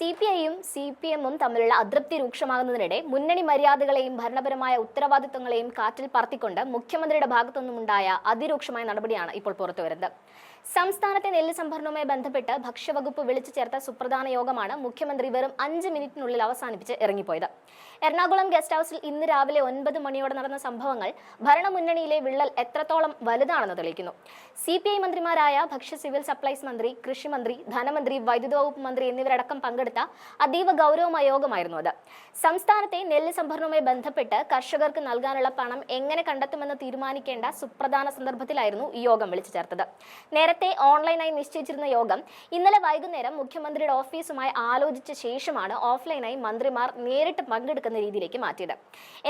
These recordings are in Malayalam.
സി പി ഐയും സി പി എമ്മും തമ്മിലുള്ള അതൃപ്തി രൂക്ഷമാകുന്നതിനിടെ മുന്നണി മര്യാദകളെയും ഭരണപരമായ ഉത്തരവാദിത്തങ്ങളെയും കാറ്റിൽ പറത്തിക്കൊണ്ട് മുഖ്യമന്ത്രിയുടെ ഭാഗത്തുനിന്നുമുണ്ടായ അതിരൂക്ഷമായ നടപടിയാണ് ഇപ്പോൾ പുറത്തുവരുന്നത് സംസ്ഥാനത്തെ നെല്ല് സംഭരണവുമായി ബന്ധപ്പെട്ട് ഭക്ഷ്യവകുപ്പ് വിളിച്ചു ചേർത്ത സുപ്രധാന യോഗമാണ് മുഖ്യമന്ത്രി വെറും അഞ്ച് മിനിറ്റിനുള്ളിൽ അവസാനിപ്പിച്ച് ഇറങ്ങിപ്പോയത്. എറണാകുളം ഗസ്റ്റ് ഹൌസിൽ ഇന്ന് രാവിലെ ഒൻപത് മണിയോടെ നടന്ന സംഭവങ്ങൾ ഭരണമുന്നണിയിലെ വിള്ളൽ എത്രത്തോളം വലുതാണെന്ന് തെളിയിക്കുന്നു. സി പി ഐ മന്ത്രിമാരായ ഭക്ഷ്യ സിവിൽ സപ്ലൈസ് മന്ത്രി കൃഷിമന്ത്രി ധനമന്ത്രി വൈദ്യുത വകുപ്പ് മന്ത്രി എന്നിവരടക്കം പങ്കെടുത്ത അതീവ ഗൗരവമായ യോഗമായിരുന്നു അത്. സംസ്ഥാനത്തെ നെല്ല് സംഭരണവുമായി ബന്ധപ്പെട്ട് കർഷകർക്ക് നൽകാനുള്ള പണം എങ്ങനെ കണ്ടെത്തുമെന്ന് തീരുമാനിക്കേണ്ട സുപ്രധാന സന്ദർഭത്തിലായിരുന്നു ഈ യോഗം വിളിച്ചു ചേർത്തത്. നേരത്തെ ഓൺലൈനായി നിശ്ചയിച്ചിരുന്ന യോഗം ഇന്നലെ വൈകുന്നേരം മുഖ്യമന്ത്രിയുടെ ഓഫീസുമായി ആലോചിച്ച ശേഷമാണ് ഓഫ്ലൈനായി മന്ത്രിമാർ നേരിട്ട് പങ്കെടുക്കുന്ന രീതിയിലേക്ക് മാറ്റിയത്.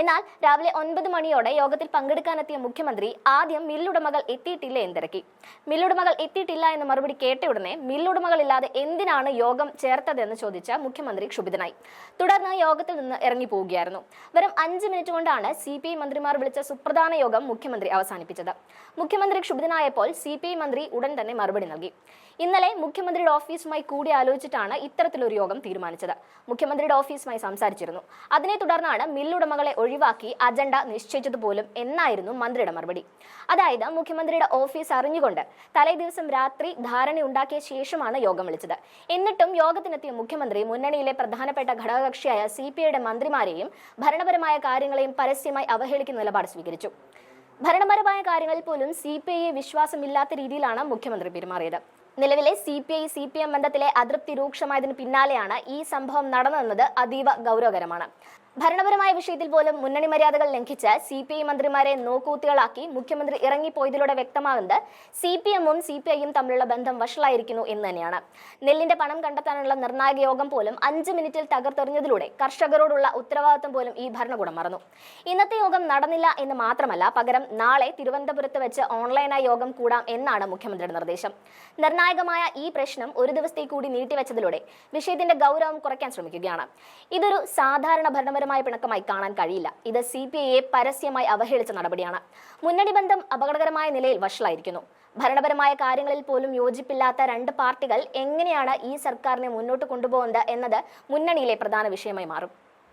എന്നാൽ രാവിലെ ഒൻപത് മണിയോടെ യോഗത്തിൽ പങ്കെടുക്കാനെത്തിയ മുഖ്യമന്ത്രി ആദ്യം മില്ലുടമകൾ എത്തിയിട്ടില്ല എന്ന് തിരക്കി മില്ലുടമകൾ എത്തിയിട്ടില്ല എന്ന് മറുപടി കേട്ട ഉടനെ മില്ലുടമകളില്ലാതെ എന്തിനാണ് യോഗം ചേർത്തതെന്ന് ചോദിച്ച മുഖ്യമന്ത്രി ക്ഷുഭിതനായി. തുടർന്ന് യോഗത്തിൽ നിന്ന് ഇറങ്ങി പോവുകയായിരുന്നു വെറും അഞ്ച് മിനിറ്റ് കൊണ്ടാണ് സി പി ഐ മന്ത്രിമാർ വിളിച്ച സുപ്രധാന യോഗം മുഖ്യമന്ത്രി അവസാനിപ്പിച്ചത്. മുഖ്യമന്ത്രി ക്ഷുഭിതനായപ്പോൾ സി പി ഐ മന്ത്രി ഉടൻ തന്നെ മറുപടി നൽകി. ഇന്നലെ മുഖ്യമന്ത്രിയുടെ ഓഫീസുമായി കൂടി ആലോചിച്ചിട്ടാണ് ഇത്തരത്തിലൊരു യോഗം തീരുമാനിച്ചത്. മുഖ്യമന്ത്രിയുടെ ഓഫീസുമായി സംസാരിച്ചിരുന്നു. അതിനെ തുടർന്നാണ് മില്ലുടമകളെ ഒഴിവാക്കി അജണ്ട നിശ്ചയിച്ചതുപോലും എന്നായിരുന്നു മന്ത്രിയുടെ മറുപടി. അതായത് മുഖ്യമന്ത്രിയുടെ ഓഫീസ് അറിഞ്ഞുകൊണ്ട് തലേദിവസം രാത്രി ധാരണയുണ്ടാക്കിയ ശേഷമാണ് യോഗം വിളിച്ചത്. എന്നിട്ടും യോഗത്തിനെത്തിയ മുഖ്യമന്ത്രി മുന്നണിയിലെ പ്രധാനപ്പെട്ട ഘടകകക്ഷിയായ സി പി ഐയുടെ മന്ത്രിമാരെയും ഭരണപരമായ കാര്യങ്ങളെയും പരസ്യമായി അവഹേളിക്കുന്ന നിലപാട് സ്വീകരിച്ചു. ഭരണപരമായ കാര്യങ്ങളിൽ പോലും സി പി ഐയെ വിശ്വാസമില്ലാത്ത രീതിയിലാണ് മുഖ്യമന്ത്രി പെരുമാറിയത്. നിലവിലെ C P I C P M ബന്ധത്തിലെ അതൃപ്തി രൂക്ഷമായതിനു പിന്നാലെയാണ് ഈ സംഭവം നടന്നതെന്നത് അതീവ ഗൗരവകരമാണ്. ഭരണപരമായ വിഷയത്തിൽ പോലും മുന്നണി മര്യാദകൾ ലംഘിച്ച് സി പി ഐ മന്ത്രിമാരെ നോക്കൂത്തികളാക്കി മുഖ്യമന്ത്രി ഇറങ്ങിപ്പോയതിലൂടെ വ്യക്തമാകുന്നത് സി പി എമ്മും സി പി ഐയും തമ്മിലുള്ള ബന്ധം വഷളായിരിക്കുന്നു എന്ന് തന്നെയാണ്. നെല്ലിന്റെ പണം കണ്ടെത്താനുള്ള നിർണായക യോഗം പോലും അഞ്ച് മിനിറ്റിൽ തകർത്തെറിഞ്ഞതിലൂടെ കർഷകരോടുള്ള ഉത്തരവാദിത്വം പോലും ഈ ഭരണകൂടം മറന്നു. ഇന്നത്തെ യോഗം നടന്നില്ല എന്ന് മാത്രമല്ല പകരം നാളെ തിരുവനന്തപുരത്ത് വെച്ച് ഓൺലൈനായി യോഗം കൂടാം എന്നാണ് മുഖ്യമന്ത്രിയുടെ നിർദ്ദേശം. നിർണായകമായ ഈ പ്രശ്നം ഒരു ദിവസത്തേക്കൂടി നീട്ടിവെച്ചതിലൂടെ വിഷയത്തിന്റെ ഗൗരവം കുറയ്ക്കാൻ ശ്രമിക്കുകയാണ്. ഇതൊരു സാധാരണ ഭരണപരമായ പിണക്കമായി കാണാൻ കഴിയില്ല. ഇത് സി പി ഐയെ പരസ്യമായി അവഹേളിച്ച നടപടിയാണ്. മുന്നണി ബന്ധം അപകടകരമായ നിലയിൽ വഷളായിരിക്കുന്നു. ഭരണപരമായ കാര്യങ്ങളിൽ പോലും യോജിപ്പില്ലാത്ത രണ്ട് പാർട്ടികൾ എങ്ങനെയാണ് ഈ സർക്കാരിനെ മുന്നോട്ട് കൊണ്ടുപോകുന്നത് എന്നത് മുന്നണിയിലെ പ്രധാന വിഷയമായി മാറും.